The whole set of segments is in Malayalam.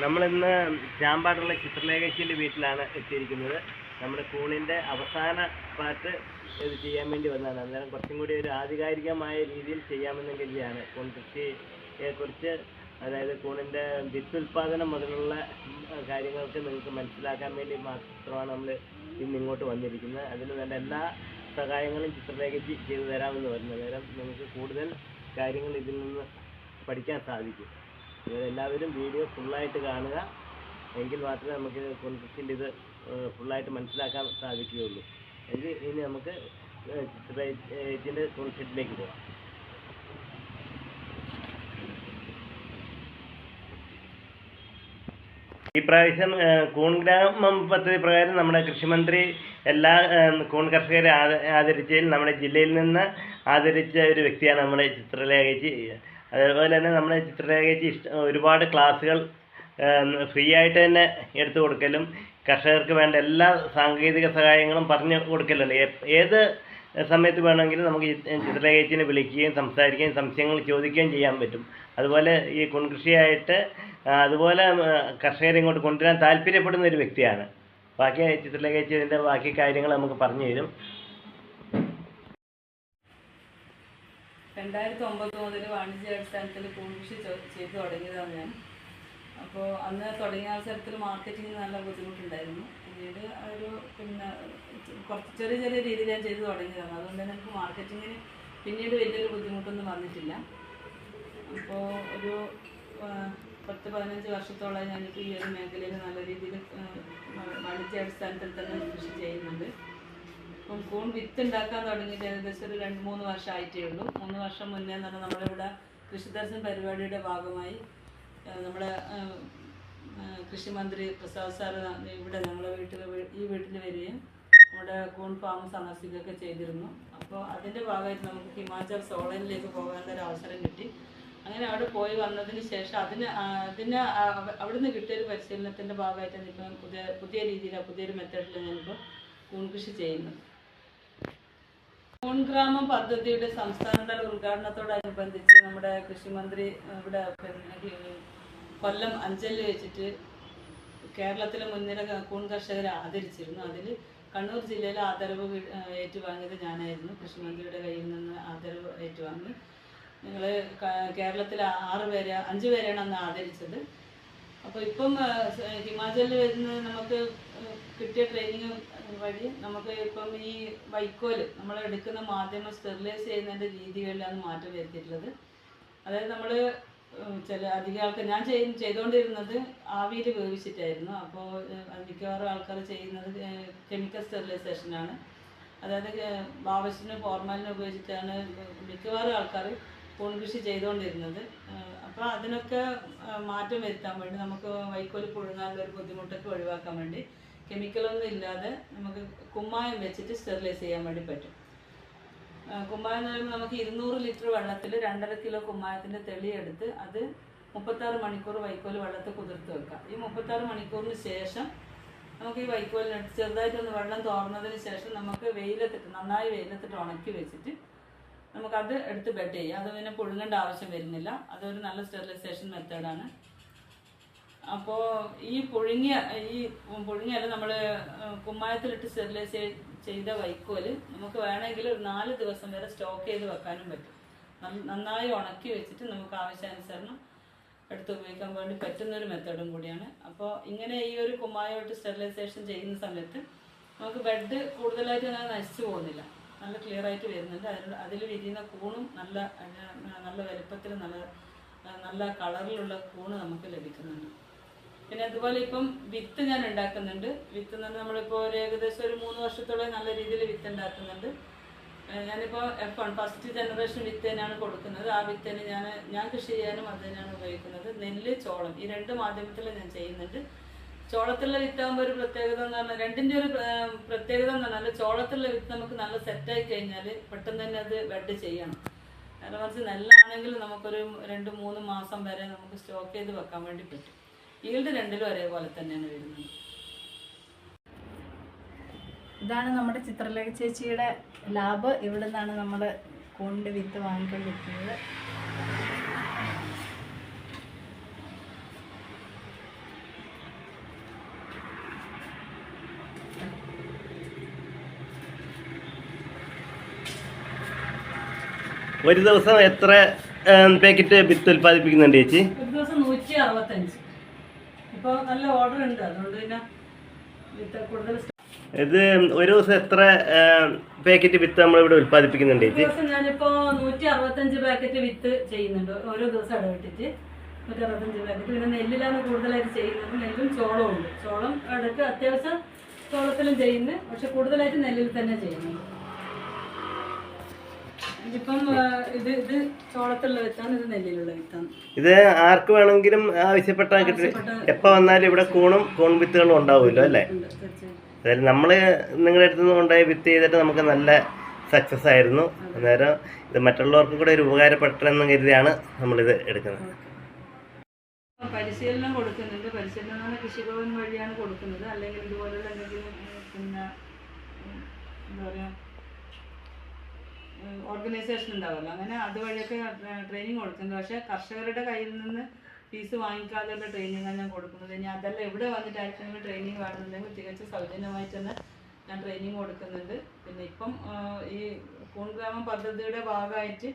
നമ്മളിന്ന് ചാമ്പാടുള്ള ചിത്രലേഖയ്ക്കിന്റെ വീട്ടിലാണ് എത്തിയിരിക്കുന്നത്. നമ്മുടെ കൂണിന്റെ അവസാന പാട്ട് ഇത് ചെയ്യാൻ വേണ്ടി വന്നതാണ്. അന്നേരം കുറച്ചും കൂടി ഒരു ആധികാരികമായ രീതിയിൽ ചെയ്യാമെന്ന് കരുതിയാണ് കൂൺ കൃഷിയെ കുറിച്ച്. അതായത് കൂണിന്റെ വിത്തുൽപാദനം മുതലുള്ള കാര്യങ്ങൾക്ക് നിങ്ങൾക്ക് മനസ്സിലാക്കാൻ വേണ്ടി മാത്രമാണ് നമ്മൾ ഇന്ന് ഇങ്ങോട്ട് വന്നിരിക്കുന്നത്. അതിന് വേണ്ട എല്ലാ സഹായങ്ങളും ചിത്രലേഖയ്ക്ക് ചെയ്തു തരാമെന്ന് പറഞ്ഞു. അന്നേരം നിങ്ങൾക്ക് കൂടുതൽ കാര്യങ്ങൾ ഇതിൽ നിന്ന് പഠിക്കാൻ സാധിക്കും. എല്ലാവരും വീഡിയോ ഫുള്ളായിട്ട് കാണുക. എങ്കിൽ മാത്രമേ നമുക്ക് കോൺഫ്ലിക്റ്റിന്റെ ഇത് ഫുള്ളായിട്ട് മനസ്സിലാക്കാൻ സാധിക്കുകയുള്ളൂ. എങ്കിൽ ഇനി നമുക്ക് ചിത്രത്തിന്റെ കോൺഫ്ലിക്റ്റിലേക്ക് പോകാം ഈ പ്രാവശ്യം കൂൺ ഗ്രാമം പദ്ധതി പ്രകാരം നമ്മുടെ കൃഷിമന്ത്രി എല്ലാ കൂൺ കർഷകരെ ആദരിച്ചതിൽ നമ്മുടെ ജില്ലയിൽ നിന്ന് ആദരിച്ച ഒരു വ്യക്തിയാണ് നമ്മുടെ ചിത്രലേഖച്ചി അതുപോലെ തന്നെ നമ്മുടെ ചിത്രരേഖയ്ക്ക് ഇഷ്ട ഒരുപാട് ക്ലാസ്സുകൾ ഫ്രീ ആയിട്ട് തന്നെ എടുത്തു കൊടുക്കലും കർഷകർക്ക് വേണ്ട എല്ലാ സാങ്കേതിക സഹായങ്ങളും പറഞ്ഞു കൊടുക്കലുണ്ട്. ഏത് സമയത്ത് വേണമെങ്കിലും നമുക്ക് ഈ ചിത്രലേഖച്ചിനെ വിളിക്കുകയും സംസാരിക്കുകയും സംശയങ്ങൾ ചോദിക്കുകയും ചെയ്യാൻ പറ്റും. അതുപോലെ ഈ കുൺകൃഷിയായിട്ട് അതുപോലെ കർഷകരെ ഇങ്ങോട്ട് കൊണ്ടുവരാൻ താല്പര്യപ്പെടുന്ന ഒരു വ്യക്തിയാണ്. ബാക്കി ചിത്രലേഖച്ചി ബാക്കി കാര്യങ്ങൾ നമുക്ക് പറഞ്ഞു തരും. രണ്ടായിരത്തി ഒമ്പത് മുതൽ വാണിജ്യാടിസ്ഥാനത്തിൽ കൂൺകൃഷി ചെയ്ത് തുടങ്ങിയതാണ് ഞാൻ. അപ്പോൾ അന്ന് തുടങ്ങിയ അവസരത്തിൽ മാർക്കറ്റിങ്ങിന് നല്ല ബുദ്ധിമുട്ടുണ്ടായിരുന്നു. പിന്നീട് ഒരു പിന്നെ കുറച്ച് ചെറിയ ചെറിയ രീതിയിൽ ഞാൻ ചെയ്ത് തുടങ്ങിയതാണ്. അതുകൊണ്ട് തന്നെ എനിക്ക് മാർക്കറ്റിങ്ങിന് പിന്നീട് വലിയൊരു ബുദ്ധിമുട്ടൊന്നും വന്നിട്ടില്ല. അപ്പോൾ ഒരു പത്ത് പതിനഞ്ച് വർഷത്തോളം ഞാനിപ്പോൾ ഈ ഒരു മേഖലയിൽ നല്ല രീതിയിൽ വാണിജ്യാടിസ്ഥാനത്തിൽ തന്നെ കൃഷി ചെയ്യുന്നുണ്ട്. ഇപ്പം കൂൺ വിത്ത് ഉണ്ടാക്കാൻ തുടങ്ങിയിട്ട് ഏകദേശം ഒരു രണ്ട് മൂന്ന് വർഷം ആയിട്ടേ ഉള്ളൂ. മൂന്ന് വർഷം മുന്നേ എന്ന് പറഞ്ഞാൽ നമ്മളിവിടെ കൃഷിദർശൻ പരിപാടിയുടെ ഭാഗമായി നമ്മുടെ കൃഷി മന്ത്രി പ്രസാദ് സാർ ഇവിടെ ഞങ്ങളെ വീട്ടിൽ ഈ വീട്ടിൽ വരികയും നമ്മുടെ കൂൺ ഫാം സന്ദർശിക്കുകയൊക്കെ ചെയ്തിരുന്നു. അപ്പോൾ അതിന്റെ ഭാഗമായിട്ട് നമുക്ക് ഹിമാചൽ സോളനിലേക്ക് പോകാനുള്ള ഒരു അവസരം കിട്ടി. അങ്ങനെ അവിടെ പോയി വന്നതിന് ശേഷം അതിന് അതിന് ആ- കിട്ടിയ അവിടുന്ന് കിട്ടിയൊരു പരിശീലനത്തിന്റെ ഭാഗമായിട്ടാണ് ഇപ്പം പുതിയ പുതിയ രീതിയിലാണ് പുതിയൊരു മെത്തേഡിലാണ് ഞാനിപ്പോൾ കൂൺ കൃഷി ചെയ്യുന്നത്. ഗ്രാമം പദ്ധതിയുടെ സംസ്ഥാനതല ഉദ്ഘാടനത്തോടനുബന്ധിച്ച് നമ്മുടെ കൃഷിമന്ത്രി ഇവിടെ പിന്നെ കൊല്ലം അഞ്ചലിൽ വെച്ചിട്ട് കേരളത്തിലെ മുൻനിര കൂൺ കർഷകരെ ആദരിച്ചിരുന്നു. അതിൽ കണ്ണൂർ ജില്ലയിലെ ആദരവ് ഏറ്റുവാങ്ങിയത് ഞാനായിരുന്നു. കൃഷിമന്ത്രിയുടെ കയ്യിൽ നിന്ന് ആദരവ് ഏറ്റുവാങ്ങി. ഞങ്ങൾ കേരളത്തിലെ ആറ് പേരെ അഞ്ച് പേരെയാണ് അന്ന് ആദരിച്ചത്. അപ്പോൾ ഇപ്പം ഹിമാചലിൽ വരുന്ന നമുക്ക് കിട്ടിയ ട്രെയിനിങ് വഴി നമുക്ക് ഇപ്പം ഈ വൈക്കോൽ നമ്മൾ എടുക്കുന്ന മാധ്യമം സ്റ്റെറിലൈസ് ചെയ്യുന്നതിന്റെ രീതികളിലാണ് മാറ്റം വരുത്തിയിട്ടുള്ളത്. അതായത് നമ്മൾ ചില അധികം ആൾക്കാർ ഞാൻ ചെയ് ചെയ്തുകൊണ്ടിരുന്നത് ആവിയിൽ വേവിച്ചിട്ടായിരുന്നു. അപ്പോൾ മിക്കവാറും ആൾക്കാർ ചെയ്യുന്നത് കെമിക്കൽ സ്റ്റെറിലൈസേഷനാണ്. അതായത് ബാവശിന് ഫോർമാലിനും ഉപയോഗിച്ചിട്ടാണ് മിക്കവാറും ആൾക്കാർ പൂൺകൃഷി ചെയ്തുകൊണ്ടിരുന്നത്. അപ്പോൾ അതിനൊക്കെ മാറ്റം വരുത്താൻ വേണ്ടി നമുക്ക് വൈക്കോൽ പുഴുങ്ങാനുള്ള ഒരു ബുദ്ധിമുട്ടൊക്കെ ഒഴിവാക്കാൻ വേണ്ടി കെമിക്കലൊന്നും ഇല്ലാതെ നമുക്ക് കുമ്മായം വെച്ചിട്ട് സ്റ്റെറിലൈസ് ചെയ്യാൻ വേണ്ടി പറ്റും. കുമ്മായം എന്ന് പറയുമ്പോൾ നമുക്ക് ഇരുന്നൂറ് ലിറ്റർ വെള്ളത്തിൽ രണ്ടര കിലോ കുമ്മായത്തിന്റെ തെളിയെടുത്ത് അത് മുപ്പത്താറ് മണിക്കൂർ വൈക്കോൽ വെള്ളത്തിൽ കുതിർത്ത് വെക്കാം. ഈ മുപ്പത്താറ് മണിക്കൂറിന് ശേഷം നമുക്ക് ഈ വൈക്കോലിനെടുത്ത് ചെറുതായിട്ടൊന്ന് വെള്ളം തോർന്നതിന് ശേഷം നമുക്ക് വെയിലത്തിട്ട് നന്നായി വെയിലത്തിട്ട് ഉണക്കി വെച്ചിട്ട് നമുക്കത് എടുത്ത് ബെഡ് ചെയ്യാം. അത് പിന്നെ പുഴുങ്ങേണ്ട ആവശ്യം വരുന്നില്ല. അതൊരു നല്ല സ്റ്റെറിലൈസേഷൻ മെത്തേഡാണ് അപ്പോൾ ഈ പുഴുങ്ങിയ ഈ പുഴുങ്ങിയല്ല നമ്മൾ കുമ്മായത്തിലിട്ട് സ്റ്റെറിലൈസ് ചെയ്ത വൈക്കോൽ നമുക്ക് വേണമെങ്കിൽ ഒരു നാല് ദിവസം വരെ സ്റ്റോക്ക് ചെയ്ത് വെക്കാനും പറ്റും. നന്നായി ഉണക്കി വെച്ചിട്ട് നമുക്ക് ആവശ്യാനുസരണം എടുത്ത് ഉപയോഗിക്കാൻ വേണ്ടി പറ്റുന്ന ഒരു മെത്തേഡും കൂടിയാണ്. അപ്പോൾ ഇങ്ങനെ ഈ ഒരു കുമ്മായോട്ട് സ്റ്റെറിലൈസേഷൻ ചെയ്യുന്ന സമയത്ത് നമുക്ക് ബെഡ് കൂടുതലായിട്ട് അങ്ങനെ നശിച്ചു പോകുന്നില്ല. നല്ല ക്ലിയർ ആയിട്ട് വരുന്നുണ്ട്. അതിൽ അതിൽ വിരിയുന്ന കൂണും നല്ല നല്ല വലുപ്പത്തിൽ നല്ല നല്ല കളറിലുള്ള കൂണ് നമുക്ക് ലഭിക്കുന്നുണ്ട്. പിന്നെ അതുപോലെ ഇപ്പം വിത്ത് ഞാൻ ഉണ്ടാക്കുന്നുണ്ട്. വിത്ത് എന്ന് പറഞ്ഞാൽ നമ്മളിപ്പോൾ ഒരു ഏകദേശം ഒരു മൂന്ന് വർഷത്തോളം നല്ല രീതിയിൽ വിത്ത് ഉണ്ടാക്കുന്നുണ്ട്. ഞാനിപ്പോൾ എഫ് വൺ ഫസ്റ്റ് ജനറേഷൻ വിത്ത് തന്നെയാണ് കൊടുക്കുന്നത്. ആ വിത്ത് തന്നെ ഞാൻ ഞാൻ കൃഷി ചെയ്യാനും അത് തന്നെയാണ് ഉപയോഗിക്കുന്നത്. നെല്ല് ചോളം ഈ രണ്ട് മാധ്യമത്തിൽ ഞാൻ ചെയ്യുന്നുണ്ട്. ചോളത്തിലുള്ള വിത്താകുമ്പോൾ ഒരു പ്രത്യേകത എന്ന് പറഞ്ഞാൽ രണ്ടിന്റെ ഒരു പ്രത്യേകത എന്ന് പറഞ്ഞാൽ ചോളത്തിലുള്ള വിത്ത് നമുക്ക് നല്ല സെറ്റായി കഴിഞ്ഞാൽ പെട്ടെന്ന് തന്നെ അത് ബെഡ് ചെയ്യണം. നേരെ മറിച്ച് നെല്ലാണെങ്കിൽ നമുക്കൊരു രണ്ട് മൂന്ന് മാസം വരെ നമുക്ക് സ്റ്റോക്ക് ചെയ്ത് വെക്കാൻ വേണ്ടി പറ്റും. ഈൽഡ് രണ്ടിലും ഒരേപോലെ തന്നെയാണ് വരുന്നത്. ഇതാണ് നമ്മുടെ ചിത്രലേഖ ചേച്ചിയുടെ ലാബ്. ഇവിടെ നിന്നാണ് നമ്മൾ കൂണിന്റെ വിത്ത് വാങ്ങിക്കൊണ്ടിരിക്കുന്നത്. ഒരു ദിവസം എത്ര പാക്കറ്റ് വിത്ത് ഉൽപ്പാദിപ്പിക്കുന്നുണ്ട് ചേച്ചി? ഒരു ദിവസം നൂറ്റി അറുപത്തഞ്ച്. ഇപ്പോൾ നല്ല ഓർഡർ ഉണ്ട്. അതുകൊണ്ട് പിന്നെ വിത്ത് കൂടുതൽ ഇത് ഒരു ദിവസം എത്ര പാക്കറ്റ് വിത്ത് നമ്മൾ ഇവിടെ ഉത്പാദിപ്പിക്കുന്നുണ്ട് ദിവസം ഞാനിപ്പോൾ നൂറ്റി അറുപത്തഞ്ച് പാക്കറ്റ് വിത്ത് ചെയ്യുന്നുണ്ട്. ഓരോ ദിവസം ഇടവിട്ടിട്ട് നൂറ്റി അറുപത്തഞ്ച് പാക്കറ്റ് പിന്നെ നെല്ലിലാണ് കൂടുതലായിട്ട് ചെയ്യുന്നത്. നെല്ലും ചോളവും ഉണ്ട്. ചോളം ഇടയ്ക്ക് അത്യാവശ്യം ചോളത്തിലും ചെയ്യുന്നു. പക്ഷെ കൂടുതലായിട്ട് നെല്ലിൽ തന്നെ ചെയ്യുന്നുണ്ട്. ഇതിപ്പം ഇത് ഇത് വിത്താണ് ഇത് നെല്ലിലുള്ള വിത്താണ്. ഇത് ആർക്ക് വേണമെങ്കിലും ആവശ്യപ്പെട്ടാൽ കിട്ടും എപ്പോൾ വന്നാലും ഇവിടെ കൂണും കൂൺ വിത്തുകളും ഉണ്ടാവുമല്ലോ അല്ലേ? അതായത് നമ്മൾ നിങ്ങളുടെ അടുത്ത് നിന്ന് കൊണ്ടുപോയി വിത്ത് ചെയ്തിട്ട് നമുക്ക് നല്ല സക്സസ് ആയിരുന്നു. അന്നേരം ഇത് മറ്റുള്ളവർക്കും കൂടെ ഒരു ഉപകാരപ്പെട്ടെന്ന് കരുതിയാണ് നമ്മളിത് എടുക്കുന്നത്. പരിശീലനം കൊടുക്കുന്നുണ്ട് പരിശീലനം എന്ന് പറഞ്ഞാൽ കൃഷിഭവൻ വഴിയാണ് കൊടുക്കുന്നത്. അല്ലെങ്കിൽ ഇതുപോലുള്ള എന്തെങ്കിലും പിന്നെ എന്താ പറയുക ഓർഗനൈസേഷൻ ഉണ്ടാവുമല്ലോ. അങ്ങനെ അതുവഴിയൊക്കെ ട്രെയിനിങ് കൊടുക്കുന്നുണ്ട്. പക്ഷേ കർഷകരുടെ കയ്യിൽ നിന്ന് ഫീസ് വാങ്ങിക്കാതെയുള്ള ട്രെയിനിങ്ങാണ് ഞാൻ കൊടുക്കുന്നത്. ഇനി അതല്ല എവിടെ വന്നിട്ട് ആർക്കെങ്കിലും ട്രെയിനിങ് വേണമെന്നുണ്ടെങ്കിൽ തികച്ചും സൗജന്യമായിട്ട് തന്നെ ഞാൻ ട്രെയിനിങ് കൊടുക്കുന്നുണ്ട്. പിന്നെ ഇപ്പം ഈ കൂൺഗ്രാമം പദ്ധതിയുടെ ഭാഗമായിട്ട്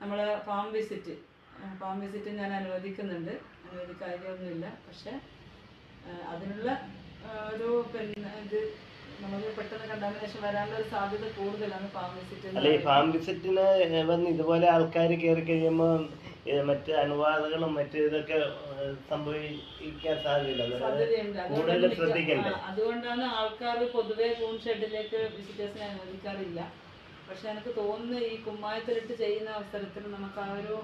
നമ്മൾ ഫാം വിസിറ്റ് ഫാം വിസിറ്റ് ഞാൻ അനുവദിക്കുന്നുണ്ട്. അനുവദിക്കാതെയൊന്നുമില്ല പക്ഷേ അതിനുള്ള ഒരു പിന്നെ ഇത് നമുക്ക് പെട്ടെന്ന് കണ്ടാമിനേഷൻ വരാനുള്ള ഒരു സാധ്യത കൂടുതലാണ് ഫാം വിസിറ്റ് അല്ല ഈ. ഫാം വിസിറ്റിന് വന്ന് ഇതുപോലെ ആൾക്കാർ കയറി കഴിയുമ്പോൾ മറ്റ് അണുബാധകളും മറ്റു ഇതൊക്കെ സംഭവിക്കാൻ സാധ്യതയില്ല. കൂടുതൽ അതുകൊണ്ടാണ് ശ്രദ്ധിക്കണ്ടേ? അതുകൊണ്ടാണ് ആൾക്കാർ പൊതുവെ കൂൺ ഷെഡിലേക്ക് വിസിറ്റേഴ്സിനെ അനുവദിക്കാറില്ല. പക്ഷെ എനിക്ക് തോന്നുന്നു ഈ കുമ്മായത്തിലിട്ട് ചെയ്യുന്ന അവസരത്തിൽ നമുക്ക് ആ ഒരു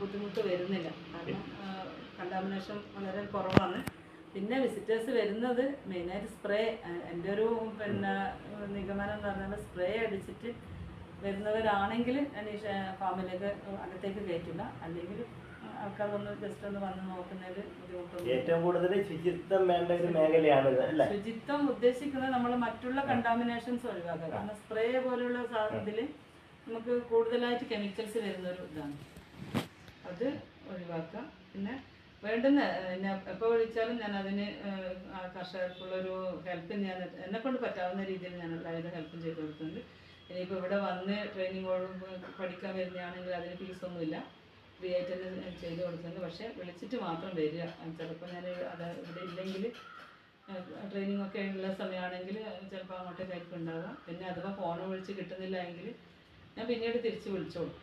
ബുദ്ധിമുട്ട് വരുന്നില്ല. കാരണം കണ്ടാമിനേഷൻ വളരെ കുറവാണ്. പിന്നെ വിസിറ്റേഴ്സ് വരുന്നത് മെയിനായിട്ട് സ്പ്രേ എന്റെ ഒരു പിന്നെ നിഗമനം എന്ന് പറഞ്ഞാൽ സ്പ്രേ അടിച്ചിട്ട് വരുന്നവരാണെങ്കിൽ അനീഷ ഫാമിലേക്ക് അകത്തേക്ക് കയറ്റില്ല അല്ലെങ്കിൽ ആൾക്കാരൊന്ന് ജസ്റ്റ് ഒന്ന് വന്ന് നോക്കുന്നതിൽ ബുദ്ധിമുട്ടുണ്ട് ഏറ്റവും കൂടുതൽ ശുചിത്വം വേണ്ട ഒരു മേഖലയാണ് ശുചിത്വം ഉദ്ദേശിക്കുന്നത് നമ്മൾ മറ്റുള്ള കണ്ടാമിനേഷൻസ് ഒഴിവാക്കുക. കാരണം സ്പ്രേ പോലെയുള്ള സാധനത്തിൽ നമുക്ക് കൂടുതലായിട്ട് കെമിക്കൽസ് വരുന്ന ഒരു ഇതാണ്. അത് ഒഴിവാക്കുക. പിന്നെ വേണ്ടുന്ന എന്നെ എപ്പോൾ വിളിച്ചാലും ഞാൻ അതിന് കർഷകർക്കുള്ളൊരു ഹെൽപ്പ് ഞാൻ എന്നെ കൊണ്ട് പറ്റാവുന്ന രീതിയിൽ ഞാൻ എല്ലാവരും ഹെൽപ്പും ചെയ്ത് കൊടുക്കുന്നുണ്ട്. ഇനിയിപ്പോൾ ഇവിടെ വന്ന് ട്രെയിനിങ് പഠിക്കാൻ വരുന്നതാണെങ്കിൽ അതിന് ഫീസൊന്നുമില്ല ഫ്രീ ആയിട്ട് തന്നെ ചെയ്ത് കൊടുക്കുന്നുണ്ട്. പക്ഷേ വിളിച്ചിട്ട് മാത്രം വരിക. ചിലപ്പോൾ ഞാൻ അത് ഇവിടെ ഇല്ലെങ്കിൽ ട്രെയിനിങ് ഒക്കെ ഉള്ള സമയമാണെങ്കിൽ ചിലപ്പോൾ അങ്ങോട്ടേക്കായിരിക്കും ഉണ്ടാവുക പിന്നെ അഥവാ ഫോൺ വിളിച്ച് കിട്ടുന്നില്ല എങ്കിൽ ഞാൻ പിന്നീട് തിരിച്ച് വിളിച്ചോളും.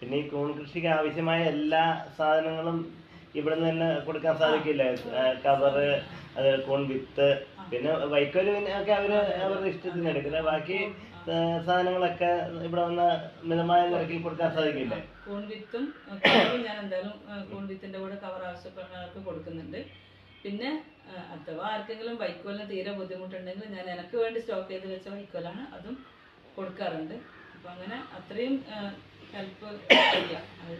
പിന്നെ ഈ കൂൺ കൃഷിക്ക് ആവശ്യമായ എല്ലാ സാധനങ്ങളും ഇവിടെ നിന്ന് തന്നെ കൊടുക്കാൻ സാധിക്കില്ല? കവറ് അത് കൂൺ വിത്ത് പിന്നെ വൈക്കോൽ ഒക്കെ അവർ അവരുടെ ഇഷ്ടത്തിന് എടുക്കുന്നത് ബാക്കി സാധനങ്ങളൊക്കെ ഇവിടെ വന്ന മിതമായ നിരക്കിൽ കൊടുക്കാൻ സാധിക്കില്ല? കോൺ വിത്തും ഞാൻ എന്തായാലും കോൺ വിത്തിന്റെ കൂടെ കവർ ആവശ്യപ്പെടുന്നവർക്ക് കൊടുക്കുന്നുണ്ട്. പിന്നെ അഥവാ ആർക്കെങ്കിലും വൈക്കോലിന് തീരെ ബുദ്ധിമുട്ടുണ്ടെങ്കിൽ ഞാൻ എനിക്ക് വേണ്ടി സ്റ്റോക്ക് ചെയ്ത് വെച്ച വൈക്കോലാണ് അതും കൊടുക്കാറുണ്ട്. അപ്പം അങ്ങനെ അത്രയും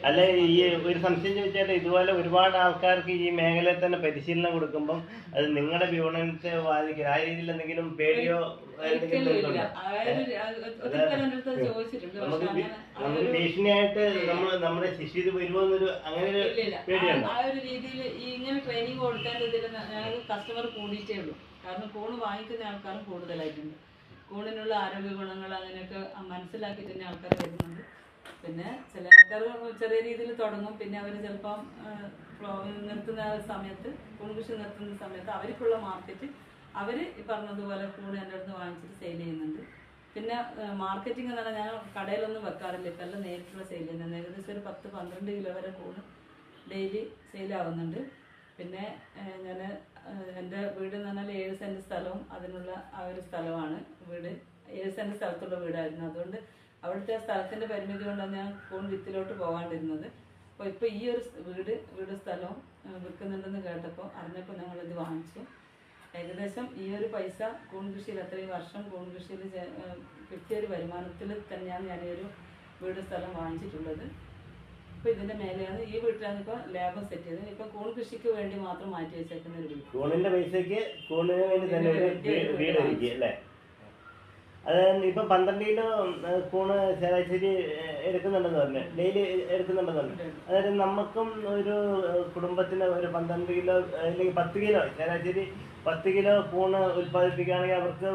അല്ല ഈ ഒരു സംശയം ചോദിച്ചാൽ ഇതുപോലെ ഒരുപാട് ആൾക്കാർക്ക് ഈ മേഖലയിൽ തന്നെ പരിശീലനം കൊടുക്കുമ്പം അത് നിങ്ങളുടെ വിപണനത്തെ ബാധിക്കില്ല ആ രീതിയിൽ എന്തെങ്കിലും പേടിയോ നമുക്ക് നമുക്ക് ഭീഷണിയായിട്ട് നമ്മൾ നമ്മുടെ ശിശു ഇത് വരുമോന്നൊരു അങ്ങനെ ഒരു ഇല്ല. ആ- ഒരു രീതിയിൽ ഇങ്ങനെ ട്രെയിനിങ് കൊടുക്കേണ്ട ഇതിൽ ഞങ്ങൾക്ക് കസ്റ്റമർ കൂടിയിട്ടേ ഉള്ളൂ. കാരണം ഫോൺ വാങ്ങിക്കുന്ന ആൾക്കാരും കൂടുതലായിട്ടുണ്ട്. കൂണിനുള്ള ആരോഗ്യ ഗുണങ്ങൾ അങ്ങനെയൊക്കെ മനസ്സിലാക്കി തന്നെ ആൾക്കാർ വരുന്നുണ്ട്. പിന്നെ ചില ആൾക്കാർ ചെറിയ രീതിയിൽ തുടങ്ങും. പിന്നെ അവർ ചിലപ്പം നിർത്തുന്ന സമയത്ത് കൂൺ കൃഷി നിർത്തുന്ന സമയത്ത് അവർക്കുള്ള മാർക്കറ്റ് അവർ ഈ പറഞ്ഞതുപോലെ കൂണ് എന്റെ അടുത്ത് വാങ്ങിച്ചിട്ട് സെയിൽ ചെയ്യുന്നുണ്ട്. പിന്നെ മാർക്കറ്റിംഗ് എന്ന് പറഞ്ഞാൽ ഞാൻ കടയിലൊന്നും വെക്കാറില്ല. ഇപ്പം എല്ലാം നേരിട്ടുള്ള സെയിൽ ചെയ്യുന്നത് ഏകദേശം ഒരു പത്ത് പന്ത്രണ്ട് കിലോ വരെ കൂണ് ഡെയിലി സെയിലാവുന്നുണ്ട് പിന്നെ ഞാൻ എന്റെ വീട് എന്ന് പറഞ്ഞാൽ ഏഴ് സെന്റ് സ്ഥലവും അതിനുള്ള ആ ഒരു സ്ഥലമാണ്. വീട് ഏഴ് സെന്റ് സ്ഥലത്തുള്ള വീടായിരുന്നു. അതുകൊണ്ട് അവിടുത്തെ ആ സ്ഥലത്തിന്റെ പരിമിതി കൊണ്ടാണ് ഞാൻ കൂൺ വിത്തിലോട്ട് പോകാണ്ടിരുന്നത്. അപ്പോൾ ഇപ്പോൾ ഈ ഒരു വീട് വീട് സ്ഥലവും വിൽക്കുന്നുണ്ടെന്ന് കേട്ടപ്പോൾ അറിഞ്ഞപ്പോൾ ഇത് വാങ്ങിച്ചു. ഏകദേശം ഈ ഒരു പൈസ കൂൺ കൃഷിയിൽ അത്രയും വർഷം കൂൺ കൃഷിയിൽ കിട്ടിയ ഒരു വരുമാനത്തിൽ തന്നെയാണ് ഞാൻ ഈ ഒരു വീട് സ്ഥലം വാങ്ങിച്ചിട്ടുള്ളത്. ഇപ്പൊ ഇതിന്റെ മേലെയാണ് ഈ വീട്ടിലാണ് ഇപ്പൊ ലേബർ സെറ്റ് ചെയ്തത്. ഇപ്പൊ കൂൺ കൃഷിക്ക് വേണ്ടി മാത്രം മാറ്റി വെച്ചേക്കുന്ന ഒരു വീട്. കൂണിന്റെ പൈസക്ക് കൂണിന് വേണ്ടി തന്നെ വീട് ഒരുക്കി അല്ലേ? അത് ഇപ്പൊ പന്ത്രണ്ട് കിലോ കൂണ് ശരാശരി എടുക്കുന്നുണ്ടെന്ന് പറഞ്ഞു. ഡെയിലി എടുക്കുന്നുണ്ടെന്ന് പറഞ്ഞു. അതായത് നമുക്കും ഒരു കുടുംബത്തിന് ഒരു പന്ത്രണ്ട് കിലോ അല്ലെങ്കിൽ പത്ത് കിലോ ശരാശരി പത്ത് കിലോ കൂണ് ഉൽപ്പാദിപ്പിക്കുകയാണെങ്കിൽ അവർക്ക്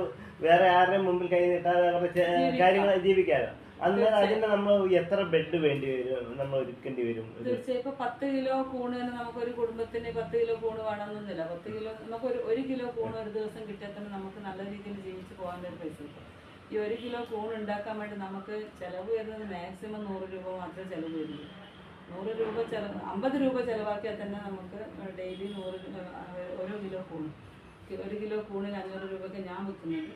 വേറെ ആരുടെയും മുമ്പിൽ കൈ നീട്ടാതെ അവരുടെ കാര്യങ്ങൾ ജീവിക്കാമല്ലോ. അന്നേരം അതിന് നമ്മൾ എത്ര ബെഡ് വേണ്ടി വരും നമ്മൾ ഒരുക്കേണ്ടി വരും? തീർച്ചയായും. ഇപ്പൊ പത്ത് കിലോ കൂണ് തന്നെ നമുക്ക് ഒരു കുടുംബത്തിന് പത്ത് കിലോ കൂണ് വേണമെന്നൊന്നുമില്ല. പത്ത് കിലോ നമുക്ക് ഒരു ഒരു കിലോ കൂണ് ഒരു ദിവസം കിട്ടിയാൽ തന്നെ നമുക്ക് നല്ല രീതിയിൽ ജീവിച്ച് പോകാൻ ഒരു പൈസ കിട്ടും. ഈ ഒരു കിലോ കൂൺ ഉണ്ടാക്കാൻ വേണ്ടി നമുക്ക് ചിലവ് വരുന്നത് മാക്സിമം നൂറ് രൂപ മാത്രമേ ചിലവ് വരുള്ളൂ. നൂറ് രൂപ ചിലവ് അമ്പത് രൂപ ചിലവാക്കിയാൽ തന്നെ നമുക്ക് ഡെയിലി നൂറ് ഓരോ കിലോ കൂൺ ഒരു കിലോ കൂണിൽ അഞ്ഞൂറ് രൂപയ്ക്ക് ഞാൻ വിൽക്കുന്നുണ്ട്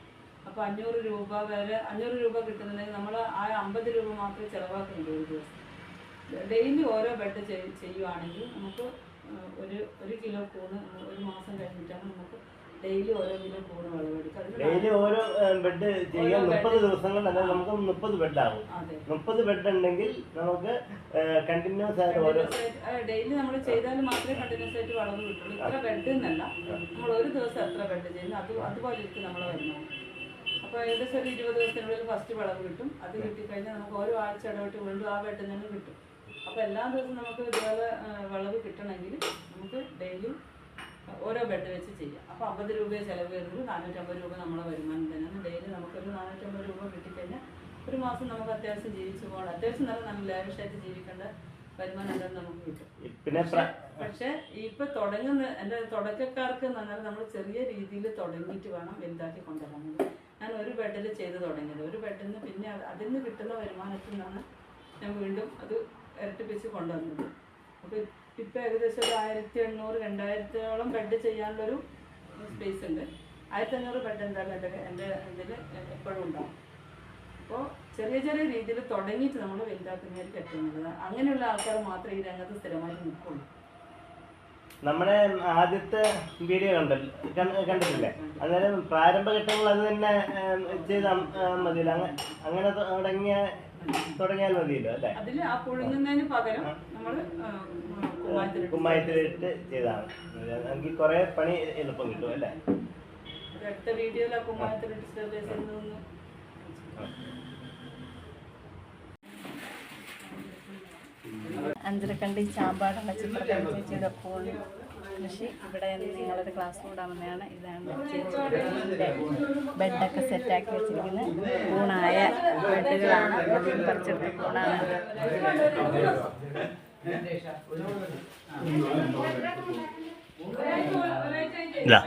അപ്പോൾ അഞ്ഞൂറ് രൂപ വരെ അഞ്ഞൂറ് രൂപ കിട്ടുന്നുണ്ടെങ്കിൽ നമ്മൾ ആ അമ്പത് രൂപ മാത്രമേ ചിലവാക്കുന്നുള്ളൂ ഒരു ദിവസം. ഡെയിലി ഓരോ ബെഡ് ചെയ്- ചെയ്യുവാണെങ്കിൽ നമുക്ക് ഒരു ഒരു കിലോ കൂണ് ഒരു മാസം കഴിഞ്ഞിട്ടാണ് നമുക്ക് ഡെയിലി ഓരോ കിലോ കൂണ് വിളവെടുക്കുക ഡെയിലി ഓരോ ബെഡ് ചെയ്യാൻ മുപ്പത്. ദിവസങ്ങൾ അല്ലെങ്കിൽ നമുക്ക് മുപ്പത് ബെഡ് ആകും അതെ. മുപ്പത് ബെഡ് ഉണ്ടെങ്കിൽ നമുക്ക് കണ്ടിന്യൂസ് ആയിട്ട് ഓരോ ഡെയിലി നമ്മൾ ചെയ്താൽ മാത്രമേ കണ്ടിന്യൂസ് ആയിട്ട് വളർന്നു കിട്ടുള്ളൂ. ഇത്ര ബെഡ് എന്നല്ല. നമ്മൾ ഒരു ദിവസം എത്ര ബെഡ് ചെയ്യുന്നു? അത് അതുപോലെ ഇരിക്കും നമ്മൾ വരുന്നത്. അപ്പോൾ ഏകദേശം ഒരു ഇരുപത് ദിവസത്തിനുള്ളിൽ ഫസ്റ്റ് വിളവ് കിട്ടും. അത് കിട്ടിക്കഴിഞ്ഞാൽ നമുക്ക് ഓരോ ആഴ്ച ഇടവിട്ട് വീണ്ടും ആ ബെഡ് നിന്ന് കിട്ടും. അപ്പോൾ എല്ലാ ദിവസവും നമുക്ക് ഇതുപോലെ വിളവ് കിട്ടണമെങ്കിൽ നമുക്ക് ഡെയിലി ഓരോ ബെഡ് വെച്ച് ചെയ്യാം. അപ്പോൾ അമ്പത് രൂപയെ ചിലവ് വരുന്നത് നാനൂറ്റമ്പത് രൂപ നമ്മളെ വരുമാനം തന്നെയാണ് ഡെയിലി നമുക്കൊരു നാനൂറ്റമ്പത് രൂപ കിട്ടിക്കഴിഞ്ഞാൽ ഒരു മാസം നമുക്ക് അത്യാവശ്യം ജീവിച്ചു പോകണം അത്യാവശ്യം നല്ല നമ്മൾ ലാവിഷായിട്ട് ജീവിക്കേണ്ട വരുമാനം എന്തായാലും നമുക്ക് കിട്ടും. പിന്നെ പക്ഷെ ഇപ്പൊ തുടങ്ങുന്ന എന്റെ തുടക്കക്കാർക്ക് എന്ന് പറഞ്ഞാൽ നമ്മൾ ചെറിയ രീതിയിൽ തുടങ്ങിയിട്ട് വേണം വലുതാക്കി കൊണ്ടുവരാൻ. ഞാൻ ഒരു ബെഡിൽ ചെയ്ത് തുടങ്ങിയത്. ഒരു ബെഡിൽ നിന്ന് പിന്നെ അത് അതിൽ നിന്ന് കിട്ടുന്ന വരുമാനത്തിൽ നിന്നാണ് ഞാൻ വീണ്ടും അത് ഇരട്ടിപ്പിച്ച് കൊണ്ടുവന്നത്. അപ്പോൾ ഇപ്പം ഏകദേശം ഒരു ആയിരത്തി എണ്ണൂറ് രണ്ടായിരത്തോളം ബെഡ് ചെയ്യാനുള്ളൊരു സ്പേസ് ഉണ്ട്. ആയിരത്തി അഞ്ഞൂറ് ബെഡ് എന്തായാലും എന്റെ എന്റെ ഇതിൽ എപ്പോഴും ഉണ്ടാവും. അപ്പോൾ ചെറിയ ചെറിയ രീതിയിൽ തുടങ്ങിയിട്ട് നമ്മൾ വലുതാക്കുന്നതിൽ നല്ലത്. അങ്ങനെയുള്ള ആൾക്കാർ മാത്രമേ ഈ രംഗത്ത് സ്ഥിരമായിട്ട് നിൽക്കുള്ളൂ. നമ്മുടെ ആദ്യത്തെ വീഡിയോ കണ്ടല്ലോ കണ്ട- കണ്ടിട്ടില്ലേ? അന്നേരം പ്രാരംഭഘട്ടങ്ങൾ അത് തന്നെ ചെയ്താൽ മതിയല്ലോ. അങ്ങ- അങ്ങനെ തുടങ്ങിയ തുടങ്ങിയാൽ മതിയല്ലോ അല്ലേ? അതിൽ ആ പുഴുങ്ങുന്നതിന് പകരം നമ്മൾ കുമ്മായത്തിലിട്ട് കുമ്മായത്തിലിട്ട് ചെയ്താണ്. എനിക്ക് കുറെ പണി എളുപ്പം കിട്ടും അല്ലേ? അടുത്ത വീഡിയോയിൽ ആ കുമ്മായത്തിലിട്ട് ചെയ്യുന്നതൊന്ന്. അഞ്ചരക്കണ്ടി ചാമ്പാടുള്ള ചിത്രകല ചേച്ചിയുടെ കൃഷി. ഇവിടെ നിങ്ങളൊരു ക്ലാസ് കൂടാമെന്നാണ് ഇതാണ് ചേച്ചിയുടെ ബെഡൊക്കെ സെറ്റാക്കി വെച്ചിരിക്കുന്നത്. ഊണായ ബെഡുകളാണ്. പറിച്ചെടുത്ത പൂണാണ് ഇതാ.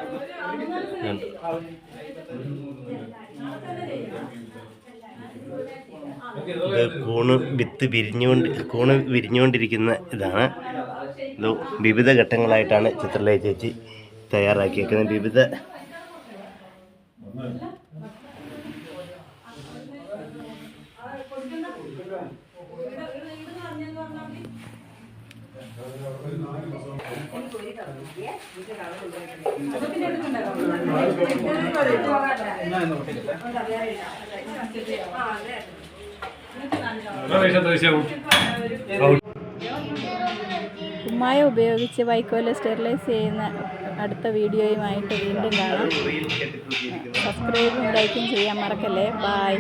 കൂണ് വിത്ത് വിരിഞ്ഞുകൊണ്ട് കൂണ് വിരിഞ്ഞുകൊണ്ടിരിക്കുന്ന ഇതാണ്. ഇത് വിവിധ ഘട്ടങ്ങളായിട്ടാണ് ചിത്രലേഖ ചേച്ചി തയ്യാറാക്കിയേക്കുന്നത്. വിവിധ കുമ്മായ ഉപയോഗിച്ച് വൈക്കോൽ സ്റ്റെറിലൈസ് ചെയ്യുന്ന അടുത്ത വീഡിയോയുമായിട്ട് വീണ്ടും കാണാം. സബ്സ്ക്രൈബും ലൈക്കും ചെയ്യാൻ മറക്കല്ലേ. ബായ്